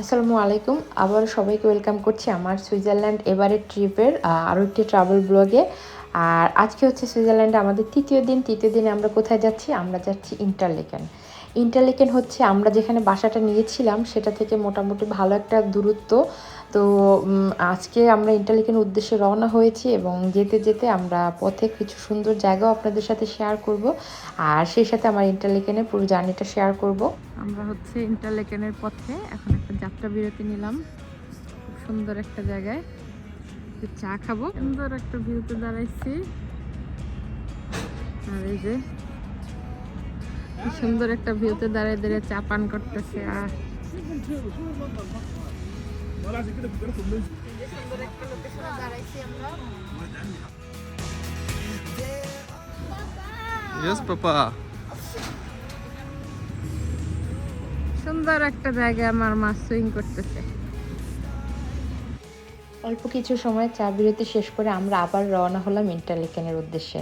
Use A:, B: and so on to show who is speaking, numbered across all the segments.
A: আসসালামু আলাইকুম। আবার সবাইকে ওয়েলকাম করছি আমার সুইজারল্যান্ড এবারের ট্রিপের আরও একটি ট্রাভেল ব্লগে আর আজকে হচ্ছে সুইজারল্যান্ডে আমাদের তৃতীয় দিন। তৃতীয় দিনে আমরা কোথায় যাচ্ছি? আমরা যাচ্ছি ইন্টারলেকেন ইন্টারলেকেন হচ্ছে আমরা যেখানে বাসাটা নিয়েছিলাম, সেটা থেকে মোটামুটি ভালো একটা দূরত্ব তো আজকে আমরা ইন্টারলেকেনের উদ্দেশ্যে রওনা হয়েছি এবং যেতে যেতে আমরা পথে কিছু সুন্দর জায়গাও আপনাদের সাথে শেয়ার করব। আর সেই সাথে আমার ইন্টারলেকেনের পুরো জার্নিটা শেয়ার করব। আমরা হচ্ছে ইন্টারলেকেনের পথে এখন একটা যাত্রা বিরতি নিলাম। খুব সুন্দর একটা জায়গায়। চা খাব। সুন্দর একটা ভিউতে দাঁড়াইছি। আর এই যে সুন্দর একটা ভিউতে দাঁড়িয়ে দাঁড়িয়ে চা পান করতেছে। আর সুন্দর একটা জায়গায় আমার মা সুইং করতেছে। অল্প কিছু সময় চা বিরতি শেষ করে আমরা আবার রওনা হলাম ইন্টারলেকেনের উদ্দেশ্যে।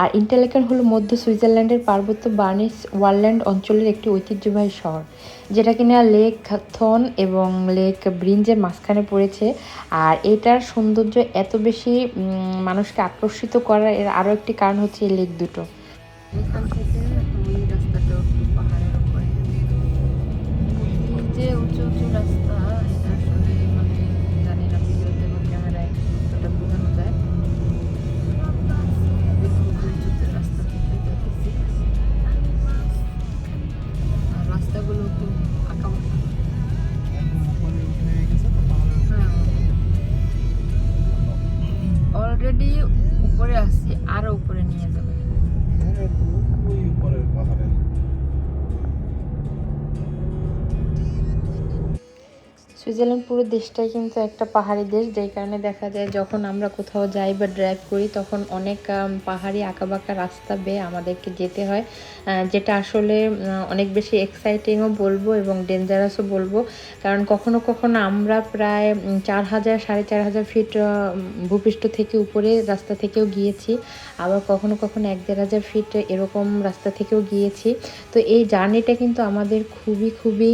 A: আর ইন্টারলেকেন হলো মধ্য সুইজারল্যান্ডের পার্বত্য বার্নিস ওয়ারল্যান্ড অঞ্চলের একটি ঐতিহ্যবাহী শহর যেটা কিনা লেক থন এবং লেক ব্রিঞ্জের মাঝখানে পড়েছে। আর এটার সৌন্দর্য এত বেশি মানুষকে আকর্ষিত করার এর আরও একটি কারণ হচ্ছে এই লেক দুটো। যে উঁচু উঁচু রাস্তা সুইজারল্যান্ড পুরো দেশটাই কিন্তু একটা পাহাড়ি দেশ, যেই কারণে দেখা যায় যখন আমরা কোথাও যাই বা ড্রাইভ করি, তখন অনেক পাহাড়ি আঁকাবাঁকা রাস্তা বেয়ে আমাদেরকে যেতে হয়। যেটা আসলে অনেক বেশি এক্সাইটিংও বলব এবং ডেঞ্জারাসও বলব। কারণ কখনো কখনো আমরা প্রায় চার হাজার, সাড়ে চার হাজার ফিট ভূপৃষ্ঠ থেকে উপরে রাস্তা থেকেও গিয়েছি। আবার কখনো কখনো এক দেড় হাজার ফিট এরকম রাস্তা থেকেও গিয়েছি। তো এই জার্নিটা কিন্তু আমাদের খুবই খুবই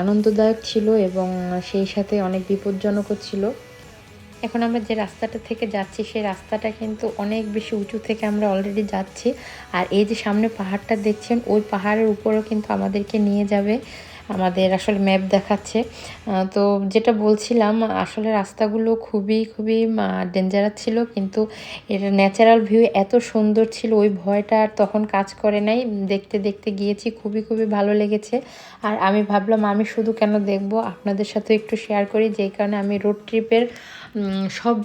A: আনন্দদায়ক ছিল এবং সেই সাথে অনেক বিপজ্জনকও ছিল। এখন আমরা যে রাস্তাটা থেকে যাচ্ছি, সেই রাস্তাটা কিন্তু অনেক বেশি উঁচু থেকে আমরা অলরেডি যাচ্ছি। আর এই যে সামনে পাহাড়টা দেখছেন, ওই পাহাড়ের উপরেও কিন্তু আমাদেরকে নিয়ে যাবে। আমাদের আসলে ম্যাপ দেখাচ্ছে। তো যেটা বলছিলাম, আসলে রাস্তাগুলো খুবই খুবই ডেঞ্জারাস ছিল, কিন্তু এর ন্যাচারাল ভিউ এত সুন্দর ছিল, ওই ভয়টা আর তখন কাজ করে নাই। দেখতে দেখতে গিয়েছি, খুবই খুবই ভালো লেগেছে। আর আমি ভাবলাম, আমি শুধু কেন দেখব? আপনাদের সাথে একটু শেয়ার করি, যেই কারণে আমি রোড ট্রিপের সব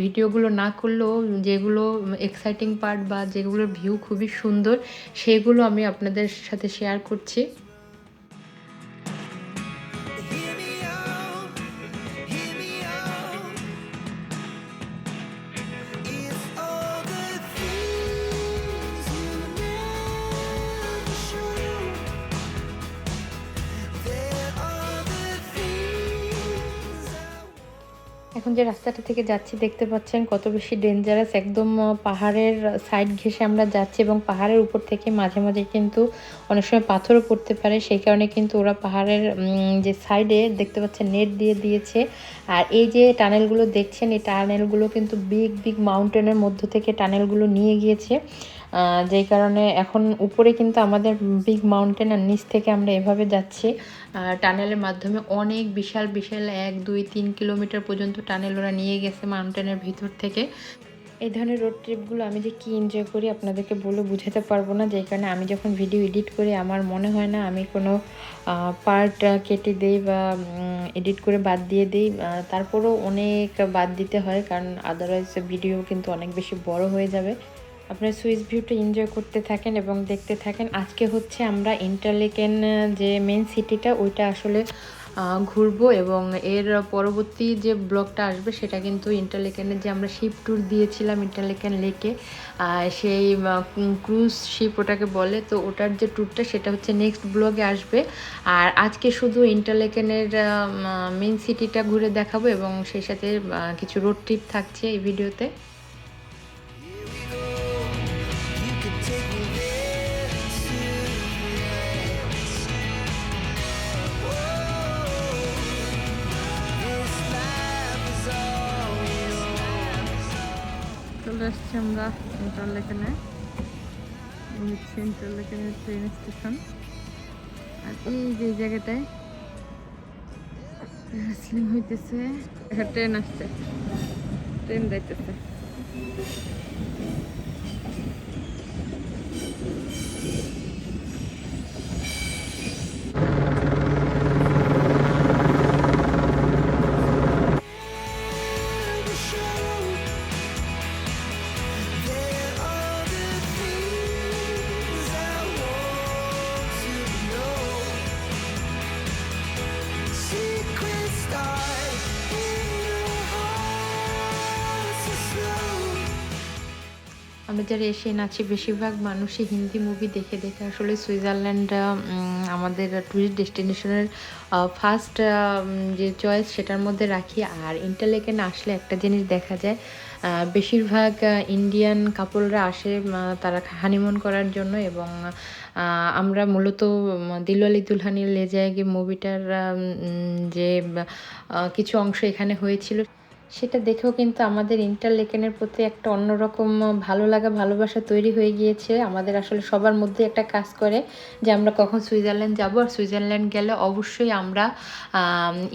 A: ভিডিওগুলো না করলেও, যেগুলো এক্সাইটিং পার্ট বা যেগুলোর ভিউ খুবই সুন্দর, সেগুলো আমি আপনাদের সাথে শেয়ার করছি। এখন যে রাস্তাটা থেকে যাচ্ছি, দেখতে পাচ্ছেন কত বেশি ডেঞ্জারাস একদম পাহাড়ের সাইড ঘেঁষে আমরা যাচ্ছি এবং পাহাড়ের উপর থেকে মাঝে মাঝে কিন্তু অনেক সময় পাথরও পড়তে পারে। সেই কারণে কিন্তু ওরা পাহাড়ের যে সাইডে দেখতে পাচ্ছেন নেট দিয়ে দিয়েছে। আর এই যে টানেলগুলো দেখছেন, এই টানেলগুলো কিন্তু বিগ বিগ মাউন্টেনের মধ্য থেকে টানেলগুলো নিয়ে গিয়েছে। যেই কারণে এখন উপরে কিন্তু আমাদের বিগ মাউন্টেন আর নিচ থেকে আমরা এভাবে যাচ্ছি। টানেলের মাধ্যমে অনেক বিশাল বিশাল এক, দুই, তিন কিলোমিটার পর্যন্ত টানেল ওরা নিয়ে গেছে মাউন্টেনের ভিতর থেকে। এই ধরনের রোড ট্রিপগুলো আমি যে কী এনজয় করি আপনাদেরকে বলে বুঝাতে পারব না। যেই কারণে আমি যখন ভিডিও এডিট করি, আমার মনে হয় না আমি কোনো পার্ট কেটে দিই বা এডিট করে বাদ দিয়ে দিই। তারপরেও অনেক বাদ দিতে হয়, কারণ আদারওয়াইজ ভিডিও কিন্তু অনেক বেশি বড় হয়ে যাবে। আপনার সুইস ভিউটা এনজয় করতে থাকেন এবং দেখতে থাকেন। আজকে হচ্ছে আমরা ইন্টারলেকেন যে মেন সিটিটা ওইটা আসলে ঘুরবো এবং এর পরবর্তী যে ব্লগটা আসবে, সেটা কিন্তু ইন্টারলেকেনের যে আমরা শিপ ট্যুর দিয়েছিলাম ইন্টারলেকেন লেকে সেই ক্রুজ শিপ ওটাকে বলে, তো ওটার যে ট্যুরটা সেটা হচ্ছে নেক্সট ব্লগে আসবে। আর আজকে শুধু ইন্টারলেকেনের মেন সিটিটা ঘুরে দেখাবো এবং সেই সাথে কিছু রোড ট্রিপ থাকছে এই ভিডিওতে আসছি আমরা ইন্টারলেকেনে এই হচ্ছে ইন্টারলেকেনের ট্রেন স্টেশন আর এই যে জায়গাটায় রেসলিং হইতেছে ট্রেন আসছে। ট্রেন যাইতেছে।
B: the
A: আমরা যারা এসে নাচি বেশিরভাগ মানুষই হিন্দি মুভি দেখে দেখে আসলে সুইজারল্যান্ড আমাদের ট্যুরিস্ট ডেস্টিনেশনের ফার্স্ট যে চয়েস সেটার মধ্যে রাখি। আর ইন্টারলেকেন আসলে একটা জিনিস দেখা যায় বেশিরভাগ ইন্ডিয়ান কাপলরা আসে তারা হানিমুন করার জন্য এবং আমরা মূলত দিলওয়ালি দুলহানি লে জায়গে মুভিটার যে কিছু অংশ এখানে হয়েছিল। সেটা দেখেও কিন্তু আমাদের ইন্টারলেকেনের প্রতি একটা অন্যরকম ভালো লাগা, ভালোবাসা তৈরি হয়ে গিয়েছে। আমাদের আসলে সবার মধ্যে একটা কাজ করে যে আমরা কখন সুইজারল্যান্ড যাব আর সুইজারল্যান্ড গেলে অবশ্যই আমরা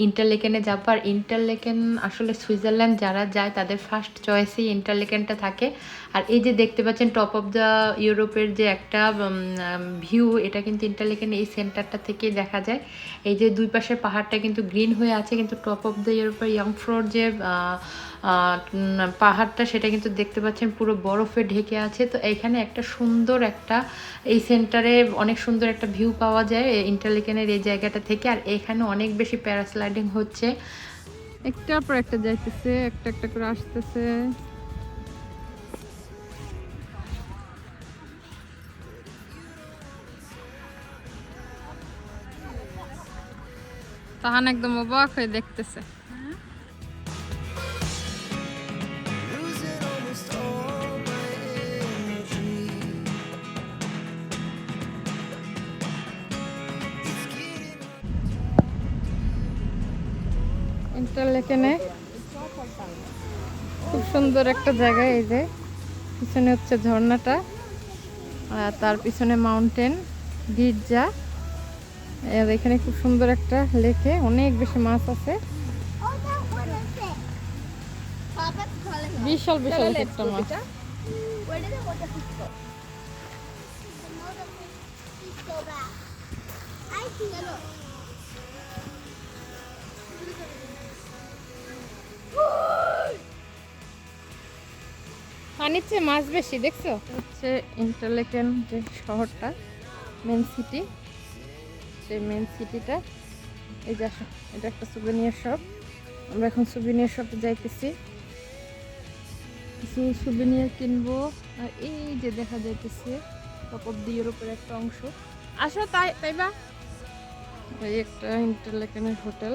A: ইন্টারলেকেনে যাব। আর ইন্টারলেকেন আসলে সুইজারল্যান্ড যারা যায় তাদের ফার্স্ট চয়েসেই ইন্টারলেকেনটা থাকে। আর এই যে দেখতে পাচ্ছেন টপ অফ দ্য ইউরোপের যে একটা ভিউ এটা কিন্তু ইন্টারলেকেন এই সেন্টারটা থেকেই দেখা যায়। এই যে দুই পাশের পাহাড়টা কিন্তু গ্রিন হয়ে আছে, কিন্তু টপ অফ দ্য ইউরোপের ইয়ংফ্লোর যে পাহাড়টা সেটা কিন্তু দেখতে পাচ্ছেন পুরো বরফে ঢেকে আছে। তো এখানে একটা সুন্দর একটা এই সেন্টারে অনেক সুন্দর একটা ভিউ পাওয়া যায় ইন্টারলেকেনের এই জায়গাটা থেকে। আর এখানে অনেক বেশি প্যারাস্লাইডিং হচ্ছে। একটার পর একটা যাইতেছে, একটা একটা করে আসতেছে। তাহান একদম অবাক হয়ে দেখতেছে। ইন্টারলেকেনে খুব সুন্দর একটা জায়গা এই যে। পিছনে হচ্ছে ঝর্ণাটা আর তার পিছনে মাউন্টেন গির্জা। এখানে খুব সুন্দর একটা লেকে অনেক বেশি মাছ আছে। বিশাল বিশাল একটা মাছ। পানির চেয়ে মাছ বেশি, দেখছ? হচ্ছে ইন্টারলেকেন যে শহরটা মেন সিটি সেই মেন সিটিটা এই যে এটা একটা সুবিনিয়ার শপ আমরা এখন সুবিনিয়ার শপে যাইতেছি। কিছু সুবিনিয়ার কিনবো। আর এই যে দেখা যাইতেছে টপ অফ দি একটা অংশ। আসো তাই তাইবা। এই একটা ইন্টারলেকেনের হোটেল।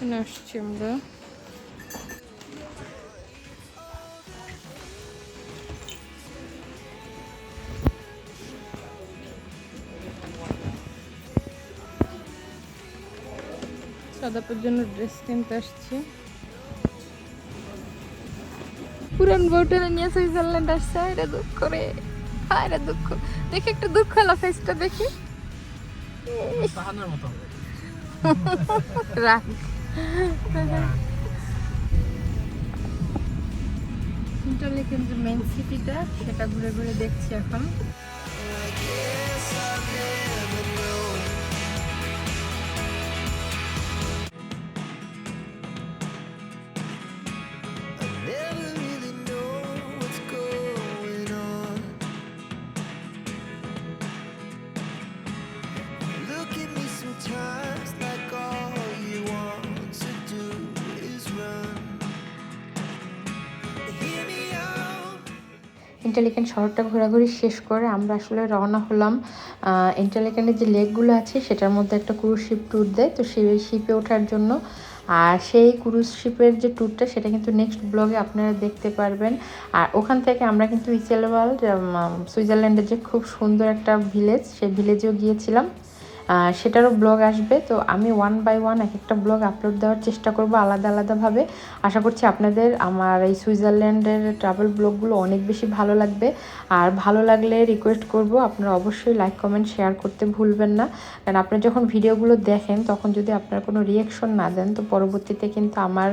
A: এখানে আসছি আমরা সাদাপুর জন্য ড্রেস কিনতে আসছি পুরান বউটারে নিয়ে সুইজারল্যান্ড আসছে এটা দুঃখ রে হায় রে দুঃখ দেখি একটু দুঃখ হলো ফেসটা দেখি রাখ ইন্টারলেকেন যে মেন সিটিটা সেটা ঘুরে ঘুরে দেখছি এখন। ইন্টারলেকেন শহরটা ঘোরাঘুরি শেষ করে আমরা আসলে রওনা হলাম ইন্টারলেকেনের যে লেকগুলো আছে সেটার মধ্যে একটা ক্রুজ শিপ ট্যুর দেয়। তো সেই শিপে ওঠার জন্য। আর সেই ক্রুজ শিপের যে ট্যুরটা সেটা কিন্তু নেক্সট ব্লগে আপনারা দেখতে পারবেন। আর ওখান থেকে আমরা কিন্তু ইচেলওয়াল সুইজারল্যান্ডের যে খুব সুন্দর একটা ভিলেজ সেই ভিলেজেও গিয়েছিলাম। সেটারও ব্লগ আসবে। তো আমি ওয়ান বাই ওয়ান এক একটা ব্লগ আপলোড দেওয়ার চেষ্টা করব আলাদা আলাদাভাবে আশা করছি আপনাদের আমার এই সুইজারল্যান্ডের ট্রাভেল ব্লগগুলো অনেক বেশি ভালো লাগবে। আর ভালো লাগলে রিকোয়েস্ট করব, আপনারা অবশ্যই লাইক কমেন্ট শেয়ার করতে ভুলবেন না। কারণ আপনি যখন ভিডিওগুলো দেখেন, তখন যদি আপনার কোনো রিয়াকশন না দেন, তো পরবর্তীতে কিন্তু আমার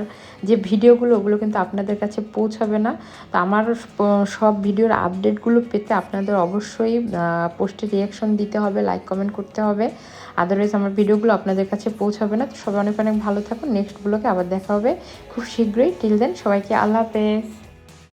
A: যে ভিডিওগুলো ওগুলো কিন্তু আপনাদের কাছে পৌঁছাবে না। তো আমার সব ভিডিওর আপডেটগুলো পেতে আপনাদের অবশ্যই পোস্টে রিয়াকশন দিতে হবে লাইক কমেন্ট করতে হবে। আদারওয়াইজ আমার ভিডিওগুলো আপনাদের কাছে পৌঁছাবে না। তো সবাই অনেক অনেক ভালো থাকুন। নেক্সট ব্লগে আবার দেখা হবে। খুব শীঘ্রই। টিল দেন সবাইকে আল্লাহ হাফেজ।